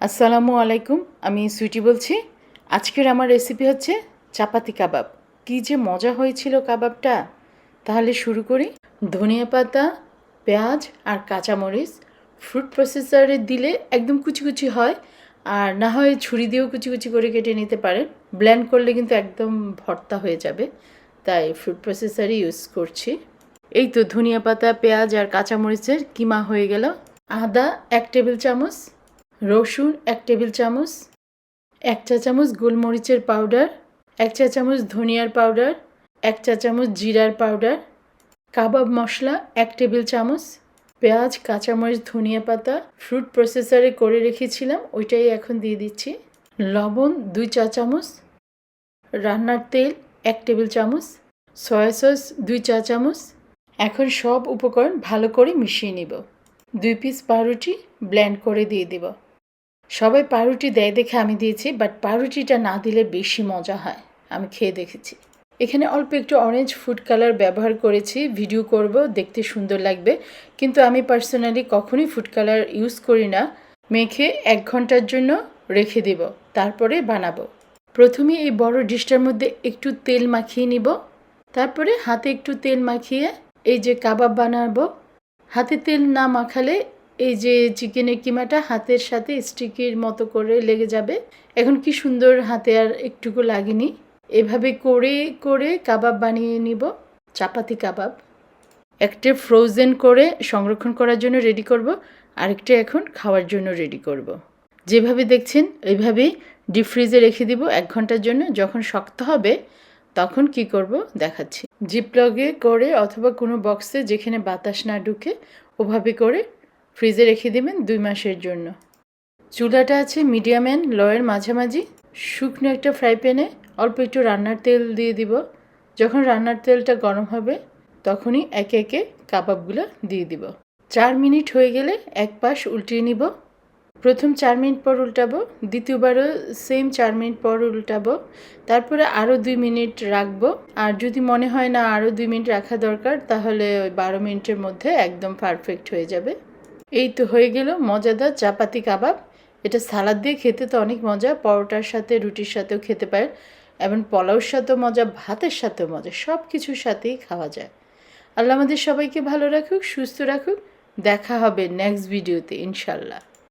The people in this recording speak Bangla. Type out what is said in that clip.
আসসালামু আলাইকুম, আমি সুইটি বলছি। আজকের আমার রেসিপি হচ্ছে চাপাতি কাবাব। কী যে মজা হয়েছিল কাবাবটা। তাহলে শুরু করি। ধনিয়া পাতা, পেঁয়াজ আর কাঁচামরিচ ফ্রুট প্রসেসারে দিলে একদম কুচি কুচি হয়। আর না হয় ছুরি দিয়েও কুচি কুচি করে কেটে নিতে পারেন। ব্ল্যান্ড করলে কিন্তু একদম ভর্তা হয়ে যাবে। তাই ফ্রুট প্রসেসারই ইউজ করছি। এই তো ধনিয়া পাতা, পেঁয়াজ আর কাঁচামরিচের কিমা হয়ে গেল। আদা এক টেবিল চামচ রসুন এক টেবিল চামচ, এক চা চামচ গোলমরিচের পাউডার, এক চা চামচ ধনিয়ার পাউডার, এক চা চামচ জিরার পাউডার, কাবাব মশলা এক টেবিল চামচ, পেঁয়াজ, কাঁচামরিচ, ধনিয়া পাতা, ফ্রুট প্রসেসারে করে রেখেছিলাম, ওইটাই এখন দিয়ে দিচ্ছি। লবণ দুই চা চামচ, রান্নার তেল এক টেবিল চামচ, সয়া সস দুই চা চামচ। এখন সব উপকরণ ভালো করে মিশিয়ে নিব। দুই পিস পাউরুটি ব্লেন্ড করে দিয়ে দিব। সবাই পাউরুটি দেয় দেখে আমি দিয়েছি বাট পাউরুটিটা না দিলে বেশি মজা হয়। আমি খেয়ে দেখেছি। এখানে অল্প একটু অরেঞ্জ ফুড কালার ব্যবহার করেছি ভিডিও করব, দেখতে সুন্দর লাগবে। কিন্তু আমি পার্সোনালি কখনই ফুড কালার ইউজ করি না। মেখে এক ঘণ্টার জন্য রেখে দেব, তারপরে বানাবো। প্রথমে এই বড় ডিশটার মধ্যে একটু তেল মাখিয়ে নিব। তারপরে হাতে একটু তেল মাখিয়ে এই যে কাবাব বানাবো। হাতে তেল না মাখালে এই যে চিকেনের কিমাটা হাতের সাথে স্টিকের মতো করে লেগে যাবে। এখন কি সুন্দর হাতে আর একটুকু লাগেনি। এভাবে করে করে কাবাব বানিয়ে নিব, চাপাতি কাবাব। একটা ফ্রোজেন করে সংরক্ষণ করার জন্য রেডি করব, আরেকটা এখন খাওয়ার জন্য রেডি করব। যেভাবে দেখছেন এইভাবেই ডিপ ফ্রিজে রেখে দিব এক ঘণ্টার জন্য। যখন শক্ত হবে, তখন কি করব দেখাচ্ছি। জিপলগে করে অথবা কোনো বক্সে যেখানে বাতাস না ঢুকে, ওভাবে করে ফ্রিজে রেখে দেবেন দুই মাসের জন্য। চুলাটা আছে মিডিয়াম অ্যান্ড লয়ের মাঝামাঝি। শুকনো একটা ফ্রাই প্যানে অল্প একটু রান্নার তেল দিয়ে দিব। যখন রান্নার তেলটা গরম হবে, তখনই একে একে কাবাবগুলো দিয়ে দিব। চার মিনিট হয়ে গেলে এক পাশ উল্টিয়ে নিব। প্রথম চার মিনিট পর উল্টাবো, দ্বিতীয়বারও সেম চার মিনিট পর উল্টাবো। তারপরে আরও দুই মিনিট রাখব। আর যদি মনে হয় না আরও দুই মিনিট রাখা দরকার, তাহলে ওই বারো মিনিটের মধ্যে একদম পারফেক্ট হয়ে যাবে। এই তো হয়ে গেল মজাদার চাপাতি কাবাব। এটা সালাদ দিয়ে খেতে তো অনেক মজা, পরোটার সাথে, রুটির সাথেও খেতে পারেন। এবং পোলাওর সাথেও মজা, ভাতের সাথেও মজা সব কিছুর সাথেই খাওয়া যায়। আল্লাহ আমাদের সবাইকে ভালো রাখুক, সুস্থ রাখুক। দেখা হবে নেক্সট ভিডিওতে ইনশাল্লাহ